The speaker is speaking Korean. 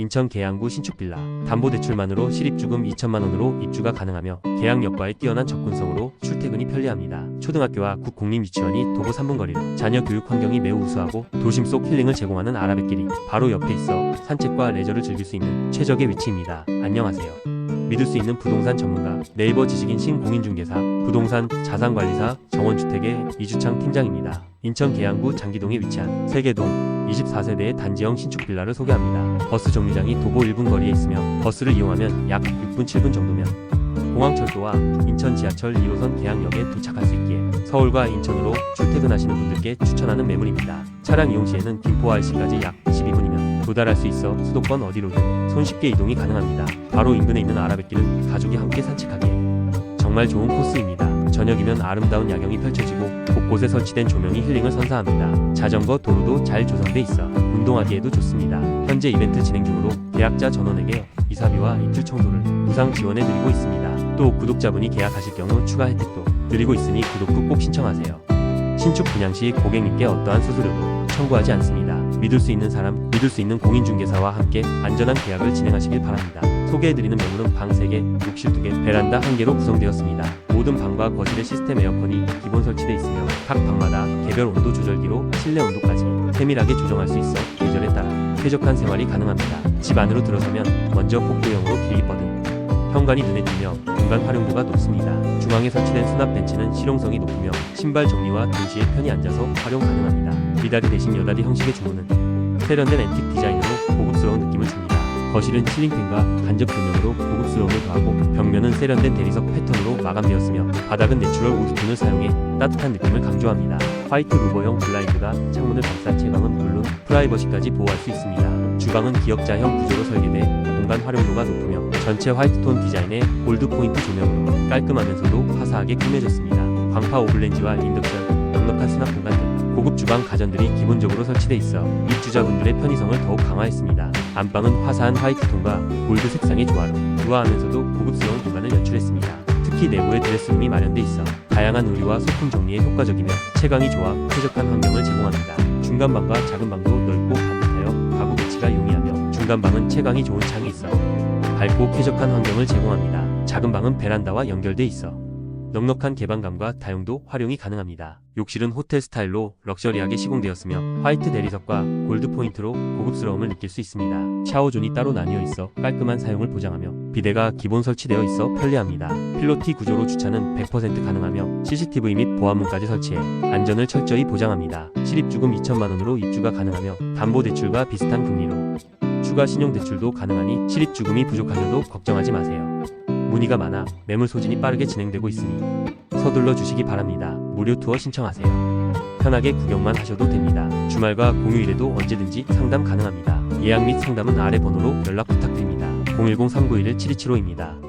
인천 계양구 신축 빌라 담보대출만으로 실입주금 2천만 원으로 입주가 가능하며 계양역과의 뛰어난 접근성으로 출퇴근이 편리합니다. 초등학교와 국공립유치원이 도보 3분 거리로 자녀 교육 환경이 매우 우수하고 도심 속 힐링을 제공하는 아라뱃길이 바로 옆에 있어 산책과 레저를 즐길 수 있는 최적의 위치입니다. 안녕하세요. 믿을 수 있는 부동산 전문가 네이버 지식인 신공인중개사 부동산 자산관리사 정원주택의 이주창 팀장입니다. 인천 계양구 장기동에 위치한 세계동 24세대의 단지형 신축 빌라를 소개합니다. 버스 정류장이 도보 1분 거리에 있으며 버스를 이용하면 약 6분 7분 정도면 공항철도와 인천 지하철 2호선 계양역에 도착할 수 있기에 서울과 인천으로 출퇴근하시는 분들께 추천하는 매물입니다. 차량 이용 시에는 김포 RC까지 약 12분이면 도달할 수 있어 수도권 어디로든 손쉽게 이동이 가능합니다. 바로 인근에 있는 아라뱃길은 가족이 함께 산책하기에 정말 좋은 코스입니다. 저녁이면 아름다운 야경이 펼쳐지고 곳곳에 설치된 조명이 힐링을 선사합니다. 자전거 도로도 잘 조성돼 있어 운동하기에도 좋습니다. 현재 이벤트 진행 중으로 계약자 전원에게 이사비와 입주 청소를 무상 지원해 드리고 있습니다. 또 구독자분이 계약하실 경우 추가 혜택도 드리고 있으니 구독 후 꼭 신청하세요. 신축 분양 시 고객님께 어떠한 수수료도 청구하지 않습니다. 믿을 수 있는 사람, 믿을 수 있는 공인중개사와 함께 안전한 계약을 진행하시길 바랍니다. 소개해드리는 매물은 방 3개, 욕실 2개, 베란다 1개로 구성되었습니다. 모든 방과 거실에 시스템 에어컨이 기본 설치되어 있으며 각 방마다 개별 온도 조절기로 실내 온도까지 세밀하게 조정할 수 있어 계절에 따라 쾌적한 생활이 가능합니다. 집 안으로 들어서면 먼저 복도형으로 길이 뻗은 현관이 눈에 띄며 공간 활용도가 높습니다. 중앙에 설치된 수납 벤치는 실용성이 높으며 신발 정리와 동시에 편히 앉아서 활용 가능합니다. 미다리 대신 여다리 형식의 주문은 세련된 앤틱 디자인으로 고급스러운 느낌을 줍니다. 거실은 칠링팬과 간접 조명으로 고급스러움을 더하고 벽면은 세련된 대리석 패턴으로 마감되었으며 바닥은 내추럴 우드톤을 사용해 따뜻한 느낌을 강조합니다. 화이트 루버형 블라인드가 창문을 감싼 채광은 물론 프라이버시까지 보호할 수 있습니다. 주방은 기역자형 구조로 설계돼 공간 활용도가 높으며 전체 화이트톤 디자인의 골드 포인트 조명으로 깔끔하면서도 화사하게 꾸며졌습니다. 광파 오블렌지와 인덕션, 넉넉한 수납 공간 등 고급 주방 가전들이 기본적으로 설치돼 있어 입주자분들의 편의성을 더욱 강화했습니다. 안방은 화사한 화이트톤과 골드 색상의 조화로 우아하면서도 고급스러운 공간을 연출했습니다. 특히 내부에 드레스룸이 마련돼 있어 다양한 의류와 소품 정리에 효과적이며 채광이 좋아 쾌적한 환경을 제공합니다. 중간 방과 작은 방도 넓고 중간 방은 채광이 좋은 창이 있어 밝고 쾌적한 환경을 제공합니다. 작은 방은 베란다와 연결돼 있어 넉넉한 개방감과 다용도 활용이 가능합니다. 욕실은 호텔 스타일로 럭셔리하게 시공되었으며 화이트 대리석과 골드 포인트로 고급스러움을 느낄 수 있습니다. 샤워존이 따로 나뉘어 있어 깔끔한 사용을 보장하며 비데가 기본 설치되어 있어 편리합니다. 필로티 구조로 주차는 100% 가능하며 CCTV 및 보안문까지 설치해 안전을 철저히 보장합니다. 실입주금 2천만 원으로 입주가 가능하며 담보대출과 비슷한 금리로 추가 신용대출도 가능하니 실입주금이 부족하셔도 걱정하지 마세요. 문의가 많아 매물 소진이 빠르게 진행되고 있으니 서둘러 주시기 바랍니다. 무료 투어 신청하세요. 편하게 구경만 하셔도 됩니다. 주말과 공휴일에도 언제든지 상담 가능합니다. 예약 및 상담은 아래 번호로 연락 부탁드립니다. 010-391-7275입니다.